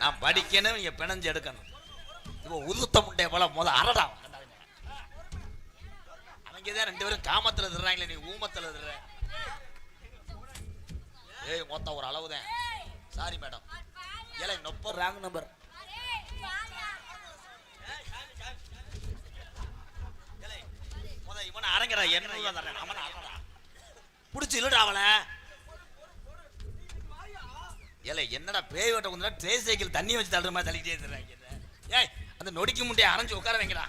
நான் படிக்கணும் நீங்க பிணைஞ்சு எடுக்கணும். இப்போ உதுத்த முட்டைய போல முத அரடா அவங்க தான் ரெண்டு பேரும் காமத்துல திருறாங்களே நீ ஊமத்துல திருற ஏய் மொத்தம் ஒரு அளவுதான். சாரி மேடம் ஏழை நொப்ப ராங் நம்பர் இவனை அரங்கடா என்ன அவனை புடிச்சு இல்லடா அவனை. ஏலே என்னடா பேய் ஓட்ட கொஞ்சம் ட்ரே சைக்கிள் தண்ணி வச்சு தள்ளுற மாதிரி தள்ளிட்டே இருக்கிறாங்க ஏய் அந்த நொடிக்கு முட்டையை அரைஞ்சு உட்கார வைங்கடா.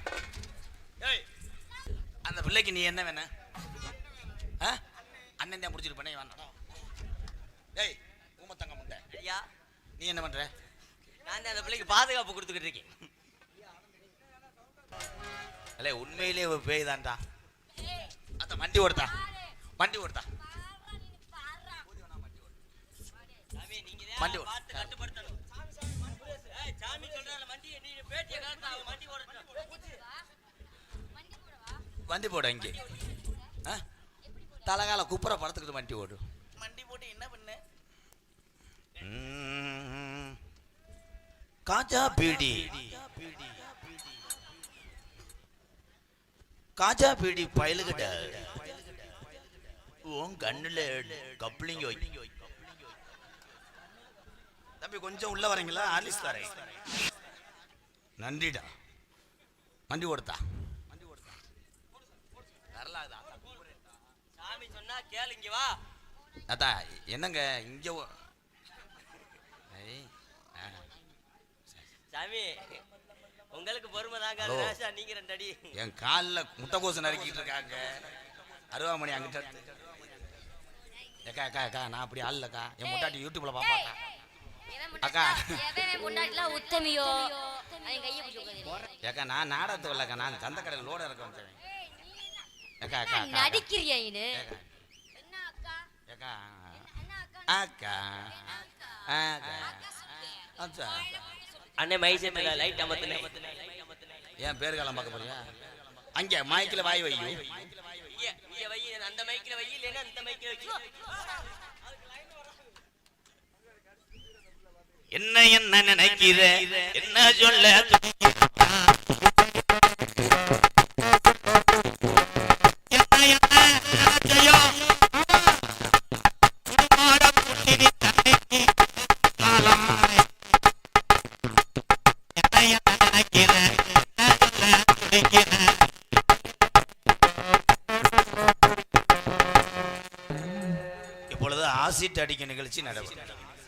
ஏய் அந்த பிள்ளைக்கு நீ என்ன வேணும்? ஆ? அண்ணன் தான் முடிச்சிட்டு பண்ணி ஏய் ஊமத்தங்க முட்டை. ஐயா. நீ என்ன பண்ற? நான் தான் அந்த பிள்ளைக்கு பாதுகாப்பு கொடுத்துக்கிட்டு இருக்கேன். அல்ல உண்மையிலே ஒரு பேய் தான்டா. அந்த வண்டி ஓடுதா வண்டி ஓடுதா சாமி நீங்க வண்டி வண்டி போடு இங்கே ஆ? தலகால குப்புற படத்துக்கிட்டு வண்டி ஓடு. வண்டி போட்டு என்ன பண்ண. காஜா பீடி. காஜா பீடி பயலுகிட்ட. உன் கண்ணுல கப்ளிங் வை. தம்பி கொஞ்சம் உள்ள வரீங்களா? ஆலிஸ் தரேன் நன்றிடா. வண்டி ஓடுதா? வண்டி ஓடுதா வரலாதா சாமி சொன்னா கேளு இங்க வா. அத்தா என்னங்க இங்க. சாமி உங்களுக்கு பொறுமை தாங்க. நீங்க ரெண்டு அடி. என் காலில் முட்டைக்கோசு நறுக்கிட்டு இருக்காங்க. அருவாமணி அங்கிட்ட ஏக்கா அக்கா அக்கா நான் அப்படி ஆள்லக்கா என் முட்டாட்டி யூடியூப்ல பாப்பாக்கா. அக்கா. முன்னாடிலாம் உத்தமியோ? ஏக்கா நான் நாடகத்து வரலக்கா. நான் சந்த கடையில் லோட இருக்க வந்தேன் ஏக்கா அக்கா அக்கா, அக்கா. நடிக்கிறியா ஏக்கா, அக்கா? ஏக்கா. என்ன அக்கா அக்கா. அக்கா? அச்சா. அண்ணே மைசேத்துல லைட் அமத்துனே ஏன் பேர் காலம் பார்க்க போறியா? அங்கே மைக்கில் வாய் வையும் இங்க இங்க வை அந்த மைக்ல வை இல்லைன்னா இந்த மைக்ல வை என்ன என்ன நினைக்கிற? என்ன சொல்ல இப்பொழுது ஆசிட் அடிக்க நிகழ்ச்சி நடைபெறும் அத்தா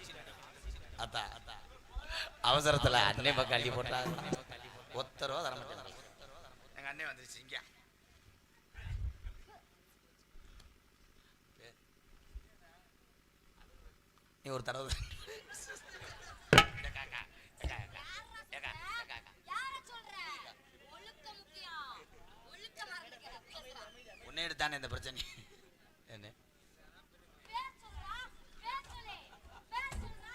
அவசரத்துல அன்னை பக்கம் அள்ளி போட்டா ஒத்த ரூபா தர மாட்டேன். எங்க அண்ணன் வந்துருச்சு இங்க. நீ ஒரு தடவை யார சொல்ற? ஒழுக்கம் முக்கியம். ஒழுக்கம் மறந்துக்க உன்னை எடுத்தானே இந்த பிரச்சனை என்ன பேர் சொல்றா பேர் சொல்லு பேர் சொல்றா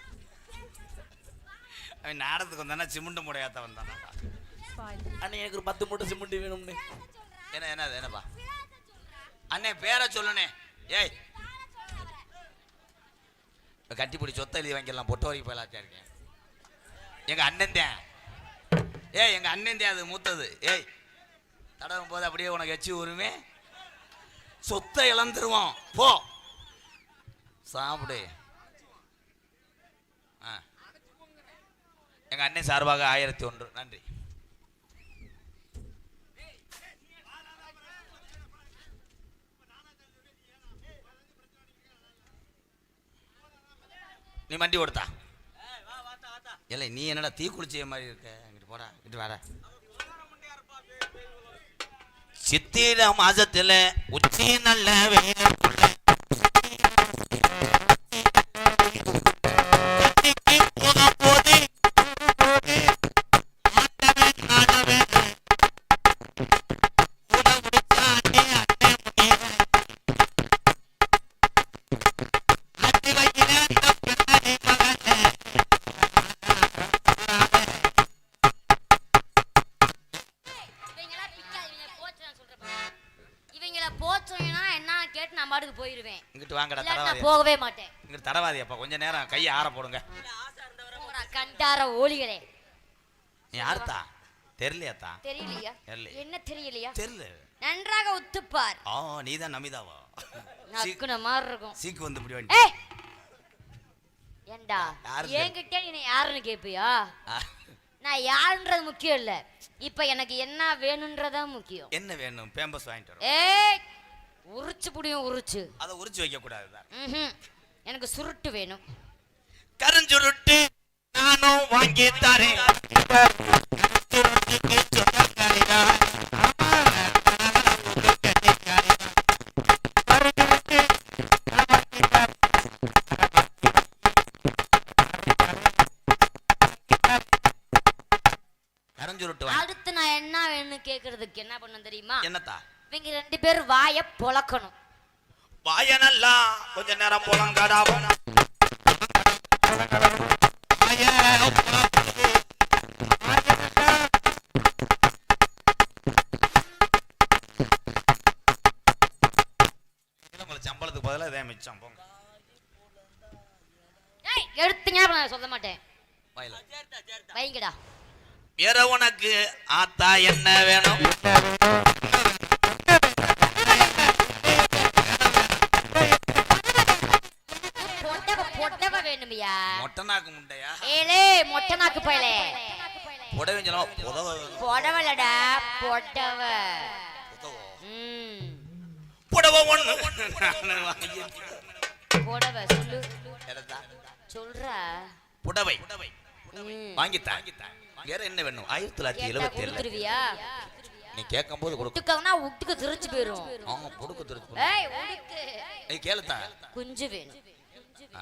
அவன் நாடகத்துக்கு வந்தானா சிமுண்டு முடையாத்த வந்தானா. அண்ணே எனக்கு ஒரு பத்து மூட்டை சிமெண்ட் வேணும்னு. என்ன என்ன என்னப்பா? அண்ணே பேரை சொல்லுனே ஏய். கட்டிப்பிடி சொத்தை எழுதி வாங்கிடலாம். பொட்டு வரைக்கும் போயலாச்சா இருக்கேன். எங்க அண்ணன் தான். ஏய் எங்க அண்ணன் தான் அது மூத்தது. ஏய். தடவும் போது அப்படியே உனக்கு எச்சி உரிமே சொத்தை இழந்துருவோம் போ. சாப்பிடு ஆ எங்க அண்ணன் சார்பாக ஆயிரத்தி ஒன்று. நன்றி. நீ வண்டி ஓடுத்தா? இல்லை நீ என்னடா தீ குளிச்சிய மாதிரி இருக்க? இங்கிட்டு போடா இங்கிட்டு வர சித்திர மாசத்துல உச்சி நல்ல வெயிலுக்குள்ள போச்சோன்னா என்ன கேட்டு நான் பாட்டுக்கு போயிருவேன். இங்கிட்டு வாங்கடா தரவாதி போகவே மாட்டேன். இங்கிட்டு தரவாதியப்பா கொஞ்ச நேரம் கையை ஆற போடுங்க. போங்கடா, கண் பண்டார ஓலிகளே. நீ யாருத்தா? தெரியலையாத்தா? தெரியலையா? தெரியல. என்ன தெரியலையா? தெரியல. நன்றாக உத்துப்பார் ஆ நீதான் நமிதாவா? நக்குன மாதிரி இருக்கும். சீக்கு வந்து இப்படி ஏய்! ஏண்டா? என்கிட்ட நீ யாருன்னு கேப்பியா? நான் யாருன்றது முக்கியம் இல்ல. இப்ப எனக்கு என்ன வேணும்ன்றதா முக்கியம். என்ன வேணும்? பேம்பஸ் வாங்கிட்டு வரோம் ஏய் உரிச்சு புடியும் உரிச்சு. அதை உரிச்சு வைக்க ம்ஹும். எனக்கு சுருட்டு வேணும். கருஞ்சுருட்டு நானும் வாங்கி தரேன். வாய பொளக்கணும். வாயனல்லா கொஞ்ச நேரம் புலங்கடா சம்பளத்துக்கு பதிலாக இதே மிச்சம் போங்க. நான் சொல்ல மாட்டேன். வைங்கடா. வேற உனக்கு ஆத்தா என்ன வேணும்? மொட்டனாக்கு முண்டையா? ஏலே மொட்டை நாக்கு பயலே. புடவை சொல்லுவோம் புதவ பொடவலடா ம். புடவை ஒண்ணு. பொடவ சொல்லு. சொல்றா. புடவை. வாங்கித்தான் வேற என்ன வேணும்? ஆயிரத்தி தொள்ளாயிரத்தி எழுபத்தி ஏழு நீ கேட்கும் போது கொடுக்க உட்டுக்கவனா உட்டுக்கு திருச்சு போயிரும். ஆமா கொடுக்க தெரிஞ்சு ஏய் உடுக்கு நீ கேளுத்தா. குஞ்சு வேணும்.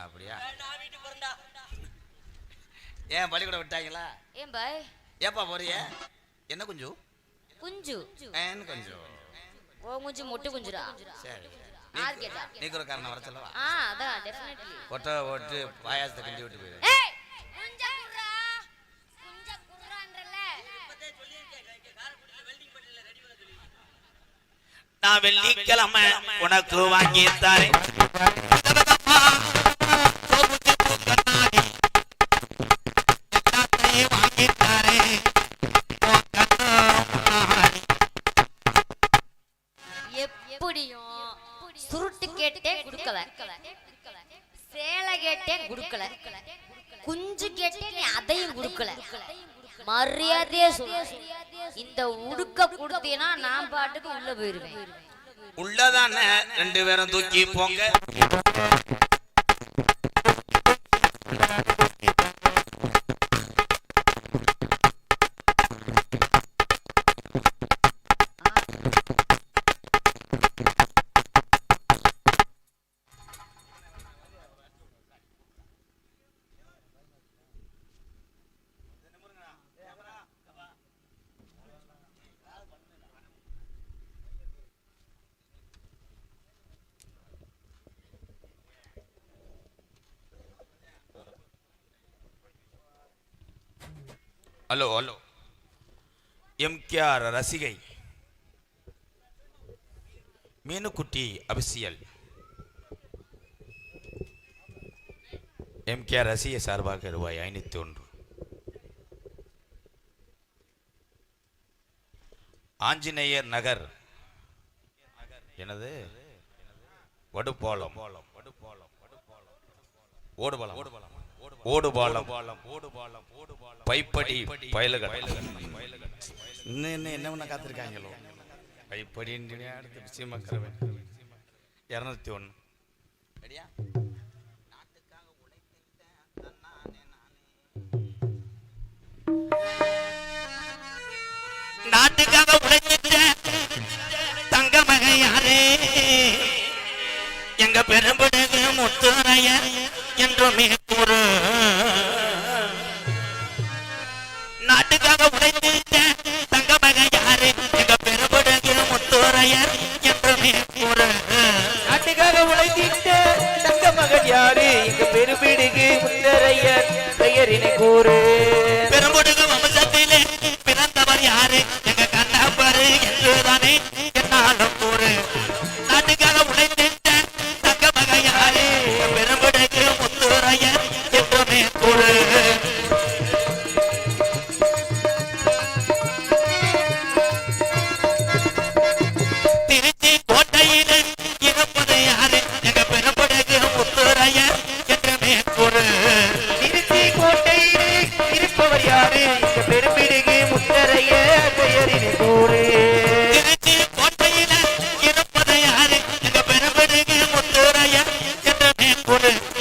அப்படியா? ஏன் பள்ளிக்கூடம் விட்டாங்களா ஏன் பாய்? ஏப்பா போறிய? என்ன குஞ்சு? குஞ்சு. ஏன்னு கொஞ்சம் ஓ குஞ்சு மொட்டு குஞ்சுடா? சரி கேட்டா. நீக்கிறக்காரனை வர சொல்லவா? ஆ அதான் டெஃபினெட்லி கொட்டை போட்டு பாயாசத்தை கிண்டி விட்டு போயிரு. ஏய்! குஞ்ச குர்ரா குஞ்ச குர்ரான்றல இப்பதே சொல்லியிருக்கேன் இங்க காரைக்குடியில வெல்டிங் பட்டியில ரெடி பண்ண சொல்லி நான் வெள்ளிக்கிழமை உனக்கு வாங்கி தரேன். சுருட்டு கேட்டே குடுக்கல சேலை கேட்டே குடுக்கல. குஞ்சு கேட்டே நீ அதையும் குடுக்கல. மரியாதையே சொல்லு இந்த உடுக்க கொடுத்தீங்கன்னா நான் பாட்டுக்கு உள்ள போயிருவேன். உள்ளதானே? ரெண்டு பேரும் தூக்கி போங்க. ஹலோ ஹலோ எம்கேஆர் ரசிகை. மீனுக்குட்டி அபிசியல் எம்கேஆர் ரசிகை சார்பாக ரூபாய் ஐநூத்தி ஒன்று. ஆஞ்சநேயர் நகர். எனது வடுபாலம் ஓடுபாலம் ஓடுபாலம். ஓடுபாலம் பைப்படி பயலுகள் இன்னும் என்ன என்ன பண்ண காத்திருக்காங்களோ? பைப்படி அடுத்து இரநூத்தி ஒன்று ரெடியா? நாட்டுக்காக உழைச்சிட்ட தங்க மகன் யாரே எங்க பெரும்படுகு முத்துரைய என்றுமே கூறு நாட்டுக்காக உழைச்சிட்ட தங்க மகன் யாரே எங்க பெரும்படுகு முத்துரைய என்றுமே கூறு. நாட்டுக்காக உழைத்திட்ட தங்க மகன் யாரு எங்க பெருபிடுகு முத்தரையர் பெயரினை கூறு. pray